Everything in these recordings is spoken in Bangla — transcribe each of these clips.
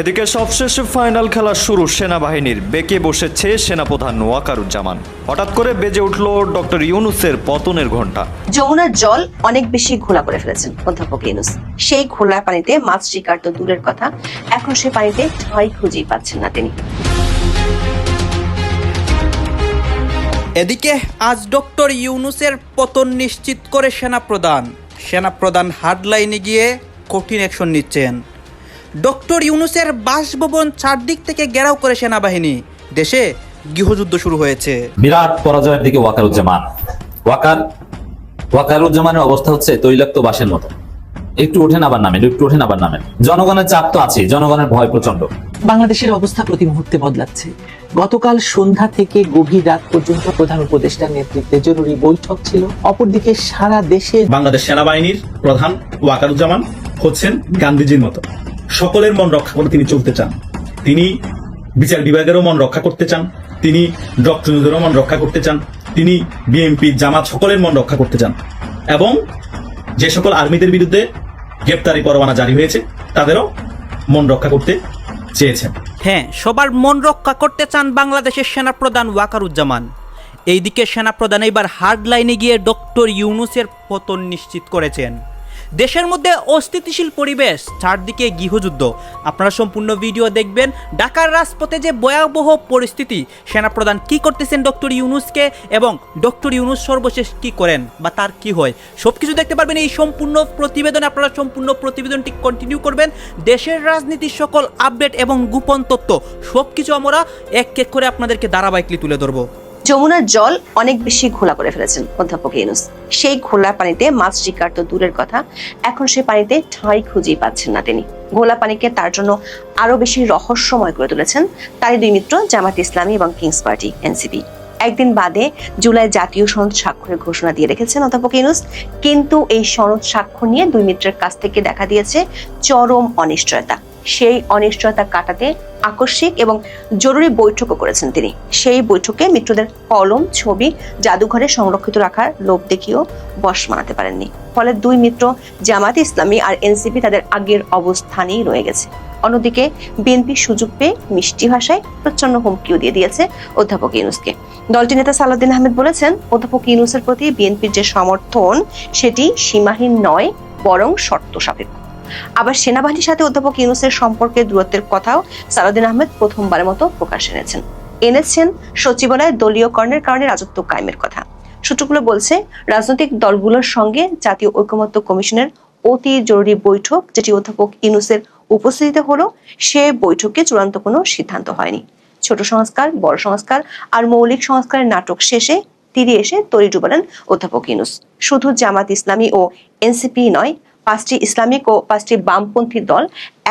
এদিকে সবশেষ ফাইনাল খেলা শুরু সেনাবাহিনীর। বেঁকে বসেছে সেনাপ্রধান ওয়াকারুজ্জামান। হঠাৎ করে বেজে উঠল ডক্টর ইউনুসের পতনের ঘণ্টা যমুনার জল অনেক বেশি ঘোলা করে ফেলেছেন অধ্যাপক ইউনুস। সেই ঘোলা পানিতে মাছ শিকার তো দূরের কথা এখন সে পানিতে ঠাঁই খুঁজেই পাচ্ছেন না তিনি। এদিকে আজ ডক্টর ইউনুসের পতন নিশ্চিত করে সেনাপ্রধান। সেনাপ্রধান হার্ডলাইনে গিয়ে কঠিন অ্যাকশন নিচ্ছেন। ডক্টর ইউনুসের বাসভবন চারদিক থেকে ঘেরাও করে সেনাবাহিনী। দেশে গৃহযুদ্ধ শুরু হয়েছে। বিরাট পরাজয়ের দিকে ওয়াকারুজ্জামান। ওয়াকার ওয়াকারুজ্জামানের অবস্থা হচ্ছে তৈলাক্ত বাসের মতো। একটু ওঠেন আবার নামেন একটু ওঠেন আবার নামেন। জনগণের চাপ তো আছে জনগণের ভয় প্রচণ্ড বাংলাদেশের অবস্থা প্রতি মুহূর্তে বদলাচ্ছে। গতকাল সন্ধ্যা থেকে গভীর রাত পর্যন্ত প্রধান উপদেষ্টার নেতৃত্বে জরুরি বৈঠক ছিল। অপরদিকে সারা দেশে বাংলাদেশ সেনাবাহিনীর প্রধান ওয়াকারুজ্জামান হচ্ছেন গান্ধীজির মতো। সকলের মন রক্ষা করে তিনি চলতে চান। তিনি বিচার বিভাগেরও মন রক্ষা করতে চান। তিনি ডক্টরদেরও মন রক্ষা করতে চান। তিনি বিএনপি জামাত সকলের মন রক্ষা করতে চান। এবং যে সকল আর্মিদের বিরুদ্ধে গ্রেপ্তারি পরোয়ানা জারি হয়েছে, তাদেরও মন রক্ষা করতে চেয়েছেন। হ্যাঁ সবার মন রক্ষা করতে চান বাংলাদেশের সেনাপ্রধান ওয়াকারুজ্জামান। এইদিকে সেনাপ্রধান এবার হার্ড লাইনে গিয়ে ডক্টর ইউনুসের পতন নিশ্চিত করেছেন। দেশের মধ্যে অস্থিতিশীল পরিবেশ, চারদিকে গৃহযুদ্ধ। আপনারা সম্পূর্ণ ভিডিও দেখবেন ঢাকার রাজপথে যে ভয়াবহ পরিস্থিতি। সেনাপ্রধান কি করতেছেন ডক্টর ইউনুসকে এবং ডক্টর ইউনুস সর্বশেষ কি করেন বা তার কি হয়? সব কিছু দেখতে পারবেন এই সম্পূর্ণ প্রতিবেদনে। আপনারা সম্পূর্ণ প্রতিবেদনটি কন্টিনিউ করবেন। দেশের রাজনীতির সকল আপডেট এবং গোপন তথ্য সব কিছু আমরা এক এক করে আপনাদেরকে ধারাবাহিকলি তুলে ধরবো। যমুনার জল অনেক বেশি ঘোলা করে ফেলেছেন অধ্যাপক ইউনুস। সেই ঘোলা পানিতে মাছ শিকার তো দূরের কথা, এখন সে পানিতে ঠাঁই খুঁজেই পাচ্ছেন না তিনি। ঘোলা পানিকে তার জন্য আরও বেশি রহস্যময় করে তুলেছেন তারই দুই মিত্র জামাত ইসলামী এবং কিংস পার্টি, এনসিপি। একদিন বাদে জুলাই জাতীয় সনদ স্বাক্ষরের ঘোষণা দিয়ে রেখেছেন অধ্যাপক ইউনুস, কিন্তু এই সনদ স্বাক্ষর নিয়ে দুই মিত্রের কাছ থেকে দেখা দিয়েছে চরম অনিশ্চয়তা। সেই অনিশ্চয়তা কাটাতে আকস্মিক এবং জরুরি বৈঠকও করেছেন তিনি। সেই বৈঠকে মিত্রদের কলম, ছবি, জাদুঘরে সংরক্ষিত রাখার লোভ দেখিয়েও বশ মানাতে পারেননি। ফলে দুই মিত্র জামাত ইসলামী আর এনসিপি তাদের আগের অবস্থানেই রয়ে গেছে। অন্যদিকে বিএনপি সুযোগ পেয়ে মিষ্টি ভাষায় প্রচণ্ড হুমকিও দিয়ে দিয়েছে অধ্যাপক ইউনুসকে। দলটির নেতা সালাউদ্দিন আহমেদ বলেছেন, অধ্যাপক ইউনুসের প্রতি বিএনপির যে সমর্থন, সেটি সীমাহীন নয়, বরং শর্ত সাপেক্ষ আবার সেনাবাহিনীর সাথে অধ্যাপক ইউনুসের সম্পর্কের দূরত্বের কথাও সালাউদ্দিন আহমেদ প্রথমবারের মতো প্রকাশ এনেছেন। এনেছেন সচিবালয়ের দলীয় কর্ণের কারণে রাজত্ব কায়েমের কথা। সূত্রগুলো বলছে, রাজনৈতিক দলগুলোর সঙ্গে জাতীয় ঐকমত্য কমিশনের অতি জরুরি বৈঠক যেটি অধ্যাপক ইউনুসের উপস্থিতিতে হলো, সে বৈঠকে চূড়ান্ত কোনো সিদ্ধান্ত হয়নি। ছোট সংস্কার, বড় সংস্কার আর মৌলিক সংস্কারের নাটক শেষে তীরে এসে তরি ডুবালেন অধ্যাপক ইউনুস। শুধু জামাত ইসলামী ও এনসিপি নয় পাঁচটি ইসলামিক ও পাঁচটি বামপন্থী দল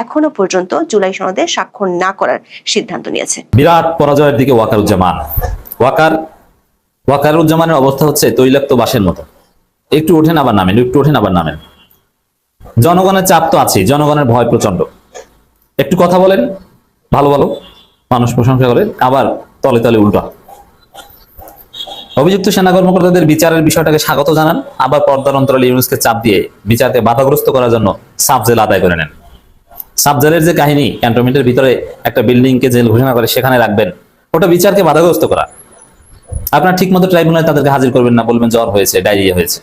এখনও পর্যন্ত জুলাই সনদে স্বাক্ষর না করার সিদ্ধান্ত নিয়েছে। বিরাট পরাজয়ের দিকে ওয়াকারুজ্জামান। ওয়াকার, ওয়াকারুজ্জামানের অবস্থা হচ্ছে তৈলাক্ত বাসের মতো। একটু ওঠেন আবার নামেন, একটু ওঠেন আবার নামেন। জনগণের চাপ তো আছে জনগণের ভয় প্রচণ্ড একটু কথা বলেন, ভালো ভালো, মানুষ প্রশংসা করে আবার তলে তলে উল্টা। অভিযুক্ত সেনা কর্মকর্তাদের বিচারের বিষয়টাকে স্বাগত জানান। আবার পর্দার অন্তরালে ইউনুসকে চাপ দিয়ে বিচারকে বাধাগ্রস্ত করার জন্য সাব জেল আদায় করে নেন। সাব জেলের যে কাহিনী, ক্যান্টনমেন্টের ভিতরে একটা বিল্ডিং কে জেল ঘোষণা করে সেখানে রাখবেন, ওটা বিচারকে বাধাগ্রস্ত করা। আপনার ঠিক মতো ট্রাইব্যুনালে তাদেরকে হাজির করবেন না, বলবেন জ্বর হয়েছে, ডায়রিয়া হয়েছে,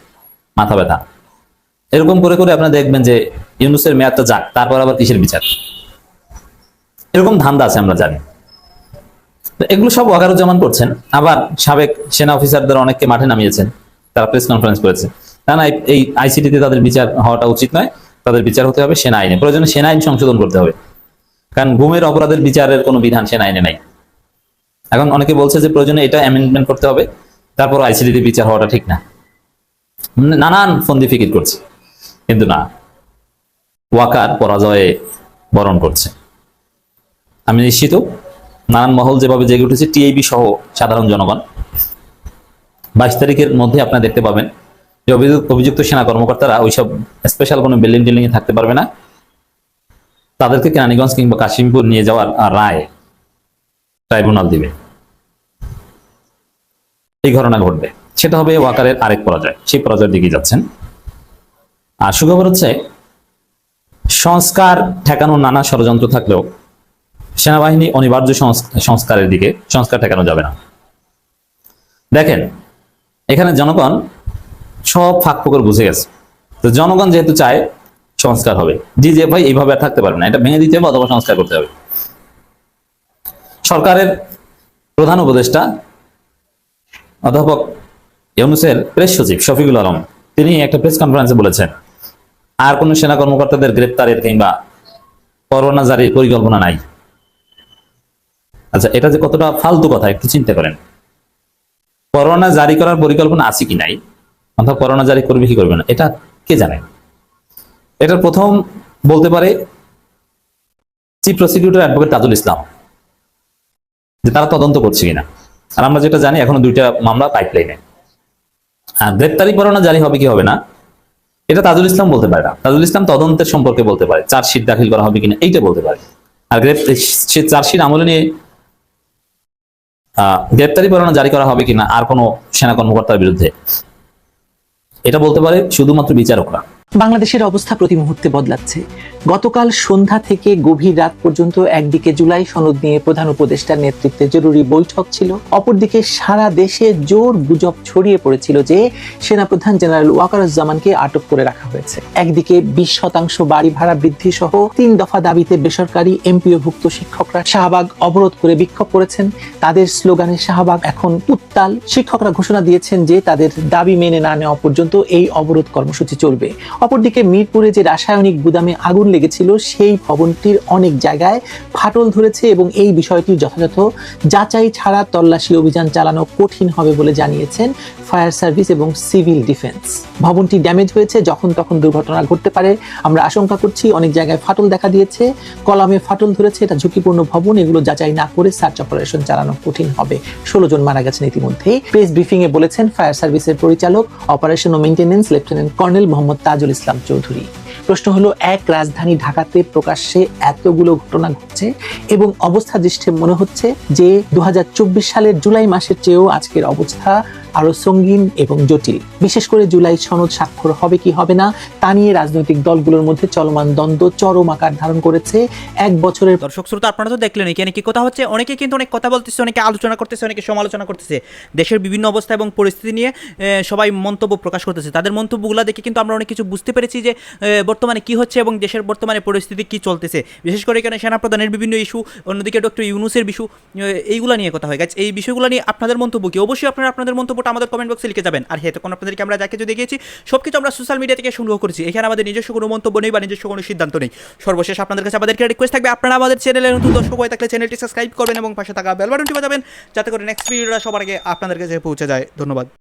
মাথা ব্যথা। এরকম করে করে আপনারা দেখবেন যে ইউনুসের মেয়াদটা যাক, তারপর আবার কিসের বিচার? এরকম ধান্দা আছে, আমরা জানি। এগুলো সব ওয়াকারুজ্জামান করছেন। আবার সাবেক সেনা অফিসারদের অনেককে মাঠে নামিয়েছেন। তারা প্রেস কনফারেন্স করেছে। না না, এই- আইসিটিতে তাদের বিচার হওয়াটা উচিত নয়। তাদের বিচার হতে হবে সেনা আইনে। প্রয়োজনে সেনা আইন সংশোধন করতে হবে। কারণ গুমের অপরাধের বিচারের কোনো বিধান সেনা আইনে নাই। এখন অনেকে বলছে যে প্রয়োজনে এটা অ্যামেন্ডমেন্ট করতে হবে। তারপর আইসিটিতে বিচার হওয়াটা ঠিক না। মানে নানান ফন্দি ফিকির করছে। কিন্তু না, ওয়াকার পরাজয়ে বরণ করছে। আমি নিশ্চিত নানান মহল যেভাবে জেগে উঠেছে, টিআইবি সহ সাধারণ জনগণ। বাইশ তারিখের মধ্যে আপনারা দেখতে পাবেন যে অভিযুক্ত সেনা কর্মকর্তারা ওইসব স্পেশাল কোনো বিল্ডিং টিল্ডিং এ থাকতে পারবে না। তাদেরকে কেরানীগঞ্জ কিংবা কাশিমপুর নিয়ে যাওয়ার রায় ট্রাইব্যুনাল দিবে। এই ঘটনা ঘটবে। সেটা হবে ওয়াকারের আরেক পরাজয়। সেই পরাজয়ের দিকে যাচ্ছেন। আর সুখবর হচ্ছে, সংস্কার ঠেকানোর নানা ষড়যন্ত্র থাকলেও সেনাবাহিনী অনিবার্য সংস- সংস্কারের দিকে সংস্কার ঠেকানো যাবে না। দেখেন, এখানে জনগণ সব ফাঁক ফোকর বুঝে গেছে। তো জনগণ যেহেতু চায়, সংস্কার হবে। জি যে ভাই এইভাবে আর থাকতে পারবে না। এটা ভেঙে দিতে হবে অথবা সংস্কার করতে হবে। সরকারের প্রধান উপদেষ্টা অধ্যাপক ইউনুসের প্রেস সচিব শফিকুল আলম, তিনি একটা প্রেস কনফারেন্সে বলেছেন, আর কোনো সেনা কর্মকর্তাদের গ্রেপ্তারের কিংবা করোনা জারির পরিকল্পনা নাই। আচ্ছা এটা যে কতটা ফালতু কথা, একটু চিন্তা করেন। করোনা জারি করার পরিকল্পনা আছে কি নাই? অর্থাৎ করোনা জারি করবে কি করবে না, এটা কে জানে? এটার প্রথম বলতে পারে chief prosecutor advocate Tajul Islam, যে তারা তদন্ত করছে কিনা। আর আমরা যেটা জানি, এখনও দুইটা মামলা পাইপলাইনে আর গ্রেপ্তারি পরোয়ানা জারি হবে কি হবে না, এটা তাজুল ইসলাম বলতে পারে না। তাজুল ইসলাম তদন্তের সম্পর্কে বলতে পারে, চার্জশিট দাখিল করা হবে কিনা, এইটা বলতে পারে। আর গ্রেপ্তার সে চার্জশিট আমলে নিয়ে গ্রেপ্তারি পরোয়ানা জারি করা হবে কিনা আর কোনো সেনা কর্মকর্তার বিরুদ্ধে। এটা বলতে পারে শুধুমাত্র বিচারকরা। বাংলাদেশের অবস্থা প্রতি মুহূর্তে বদলাচ্ছে। গতকাল সন্ধ্যা থেকে গভীর রাত পর্যন্ত একদিকে জুলাই সনদ নিয়ে প্রধান উপদেষ্টার নেতৃত্বে জরুরি বৈঠক ছিল। অপরদিকে সারা দেশে জোর গুজব ছড়িয়ে পড়েছিল যে সেনাপ্রধান জেনারেল ওয়াকারুজ্জামানকে আটক করে রাখা হয়েছে। একদিকে বিশ শতাংশ বাড়ি ভাড়া বৃদ্ধি সহ তিন দফা দাবিতে বেসরকারি এমপিওভুক্ত শিক্ষকরা শাহবাগ অবরোধ করে বিক্ষোভ করেছেন। তাদের স্লোগানে শাহবাগ এখন উত্তাল। শিক্ষকরা ঘোষণা দিয়েছেন যে তাদের দাবি মেনে না নেওয়া পর্যন্ত এই অবরোধ কর্মসূচি চলবে। অপরদিকে মিরপুরে যে রাসায়নিক গুদামে আগুন লেগেছিল, সেই ভবনটির অনেক জায়গায় ফাটল ধরেছে এবং এই বিষয়টি যথাযথ যাচাই ছাড়া তল্লাশি অভিযান চালানো কঠিন হবে বলে জানিয়েছেন ফায়ার সার্ভিস এবং সিভিল ডিফেন্স। ভবনটি ড্যামেজ হয়েছে যখন তখন দুর্ঘটনা ঘটতে পারে। আমরা আশঙ্কা করছি অনেক জায়গায় ফাটল দেখা দিয়েছে, কলামে ফাটল ধরেছে, এটা ঝুঁকিপূর্ণ ভবন, এগুলো যাচাই না করে সার্চ অপারেশন চালানো কঠিন হবে। ষোলো জন মারা গেছেন ইতিমধ্যেই। প্রেস ব্রিফিং এ বলেছেন, ফায়ার সার্ভিসের পরিচালক, অপারেশন ও maintenance lieutenant colonel Mohammad Tajul Islam Chowdhury. প্রশ্ন হলো, এক রাজধানী ঢাকাতে প্রকাশ্যে এতগুলো ঘটনা ঘটছে এবং অবস্থা দৃষ্টে মনে হচ্ছে যে দু সালের জুলাই মাসের চেয়েও আজকের অবস্থা আরও সঙ্গীন এবং জটিল। বিশেষ করে জুলাই সনদ স্বাক্ষর হবে কি হবে না, তা নিয়ে রাজনৈতিক দলগুলোর মধ্যে চলমান দ্বন্দ্ব চরম আকার ধারণ করেছে এক বছরের দর্শক শ্রোতা, আপনারা তো দেখলেন এখানে কি কথা হচ্ছে। অনেকে কিন্তু অনেক কথা বলতেছে, অনেকে আলোচনা করতেছে, অনেকে সমালোচনা করতেছে। দেশের বিভিন্ন অবস্থা এবং পরিস্থিতি নিয়ে সবাই মন্তব্য প্রকাশ করতেছে। তাদের মন্তব্যগুলো দেখে কিন্তু আমরা অনেক কিছু বুঝতে পেরেছি যে বর্তমানে কি হচ্ছে এবং দেশের বর্তমানে পরিস্থিতি কি চলতেছে? বিশেষ করে এখানে সেনাপ্রধানের বিভিন্ন ইস্যু অন্যদিকে ডক্টর ইউনুসের ইস্যু এইগুলো নিয়ে কথা হয়। গাছ এই বিষয়গুলো নিয়ে আপনাদের মন্তব্য কি? অবশ্যই আপনারা আপনাদের মন্তব্যটা আমাদের কমেন্ট বক্সে লিখে যাবেন। আর হ্যাঁ তখন আপনাদেরকে আমরা যাকে যদি দেখিয়েছি সব কিছু আমরা সোশ্যাল মিডিয়া থেকে সংগ্রহ করেছি। এখানে আমাদের নিজস্ব কোনো মন্তব্য নেই বা নিজস্ব কোনো সিদ্ধান্ত নেই। সর্বশেষ আপনাদের কাছে আমাদেরকে রিকোয়েস্ট থাকবে। আপনারা আমাদের চ্যানেলে নতুন দর্শক হয়ে থাকলে চ্যানেলটি সাবস্ক্রাইব করবেন এবং পাশে থাকা বেল বাটনটি বাজাবেন, যাতে করে নেক্সট ভিডিওটা সবার আগে আপনাদের কাছে পৌঁছে যায়। ধন্যবাদ।